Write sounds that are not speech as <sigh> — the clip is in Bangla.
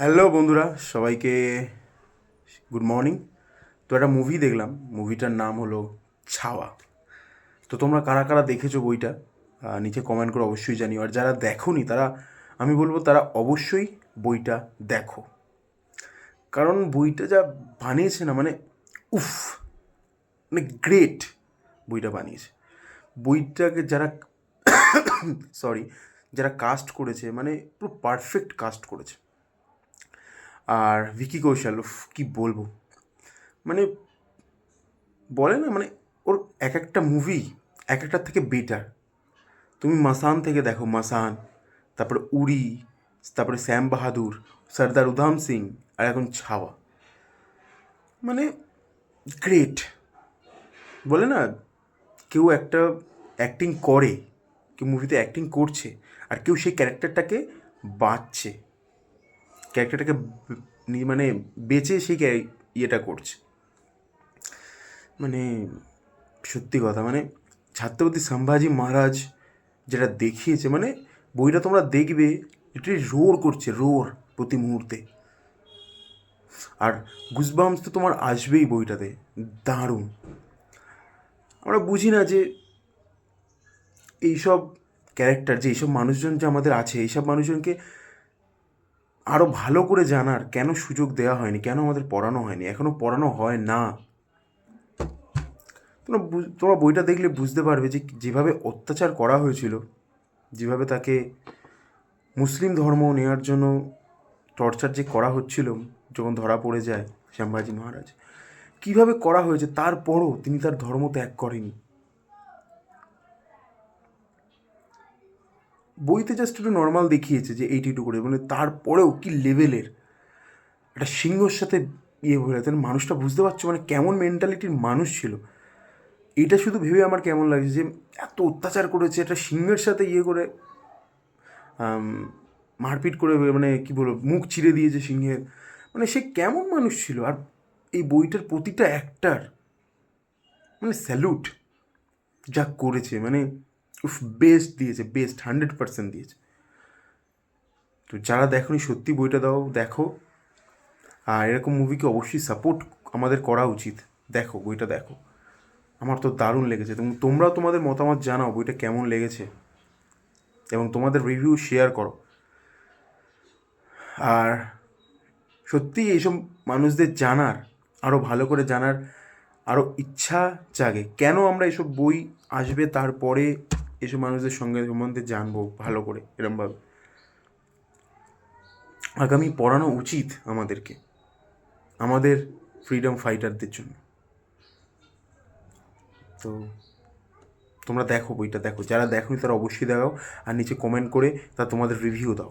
হ্যালো বন্ধুরা, সবাইকে গুড মর্নিং তো একটা মুভি দেখলাম মুভিটার নাম হলো ছাওয়া। তো তোমরা কারা কারা দেখেছ বইটা নিচে কমেন্ট করে অবশ্যই জানিও। আর যারা দেখোনি, তারা, আমি বলব তারা অবশ্যই বইটা দেখো। কারণ বইটা যা বানিয়েছে না মানে উফ মানে গ্রেট বইটা বানিয়েছে। বইটাকে যারা <coughs> সরি যারা কাস্ট করেছে মানে পুরো পারফেক্ট কাস্ট করেছে। আর ভিকি কৌশল কি বলব? মানে বলে না মানে ওর এক একটা মুভি এক একটার থেকে বেটার তুমি মাসান থেকে দেখো, মাসান, তারপরে উড়ি তারপরে শ্যাম বাহাদুর, সর্দার উধাম সিং, আর এখন ছাওয়া। মানে গ্রেট বলে না, কেউ একটা অ্যাক্টিং করে, কেউ মুভিতে অ্যাক্টিং করছে, আর কেউ সেই ক্যারেক্টারটাকে বাঁচছে। ক্যারেক্টারটাকে মানে বেঁচে সেই ইয়েটা করছে। মানে সত্যি কথা মানে ছাত্রপতি সম্ভাজি মহারাজ যেটা দেখিয়েছে মানে বইটা তোমরা দেখবে এটি রোর করছে, রোর প্রতি মুহূর্তে। আর গুজবামস তো তোমার আসবেই বইটাতে, দারুণ। আমরা বুঝি না যে এইসব ক্যারেক্টার, যে এইসব মানুষজন যে আমাদের আছে, এইসব মানুষজনকে আরও ভালো করে জানার কেন সুযোগ দেওয়া হয়নি, কেন আমাদের পড়ানো হয়নি এখনও পড়ানো হয় না। তোমরা তোমরা বইটা দেখলে বুঝতে পারবে যে যেভাবে অত্যাচার করা হয়েছিল, যেভাবে তাকে মুসলিম ধর্ম নেওয়ার জন্য টর্চার যে করা হচ্ছিল, যখন ধরা পড়ে যায় শ্যামবাজি মহারাজ, কীভাবে করা হয়েছে তারপরও তিনি তার ধর্ম ত্যাগ করেনি বইতে জাস্ট একটু নর্মাল দেখিয়েছে যে এইটি টু করে মানে তারপরেও কি লেভেলের একটা সিংহর সাথে ইয়ে হয়ে গেছে মানুষটা বুঝতে পারছ মানে কেমন মেন্টালিটির মানুষ ছিল। এটা শুধু ভেবে আমার কেমন লাগছে যে এত অত্যাচার করেছে, একটা সিংহের সাথে ইয়ে করে মারপিট করে মানে কি বলব, মুখ চিরে দিয়েছে সিংহের। মানে সে কেমন মানুষ ছিল? আর এই বইটার প্রতিটা অ্যাক্টার মানে স্যালুট যা করেছে মানে উফ বেস্ট দিয়েছে বেস্ট হান্ড্রেড পার্সেন্ট দিয়েছে। তো যারা দেখোনি সত্যি বইটা দাও, দেখো। আর এরকম মুভিকে অবশ্যই সাপোর্ট আমাদের করা উচিত। দেখো, বইটা দেখো। আমার তো দারুণ লেগেছে। এবং তোমরাও তোমাদের মতামত জানাও, বইটা কেমন লেগেছে। এবং তোমাদের রিভিউ শেয়ার করো। আর সত্যি এইসব মানুষদের জানার আরও ভালো করে জানার আরও ইচ্ছা জাগে। কেন আমরা এসব বই আসবে তারপরে এসব মানুষদের সঙ্গে সম্বন্ধে জানব ভালো করে, এরমভাবে। আগামী পড়ানো উচিত আমাদেরকে, আমাদের ফ্রিডম ফাইটারদের জন্য। তো তোমরা দেখো বইটা, দেখো, যারা দেখো তারা অবশ্যই দেখাও, আর নিচে কমেন্ট করে তা তোমাদের রিভিউ দাও।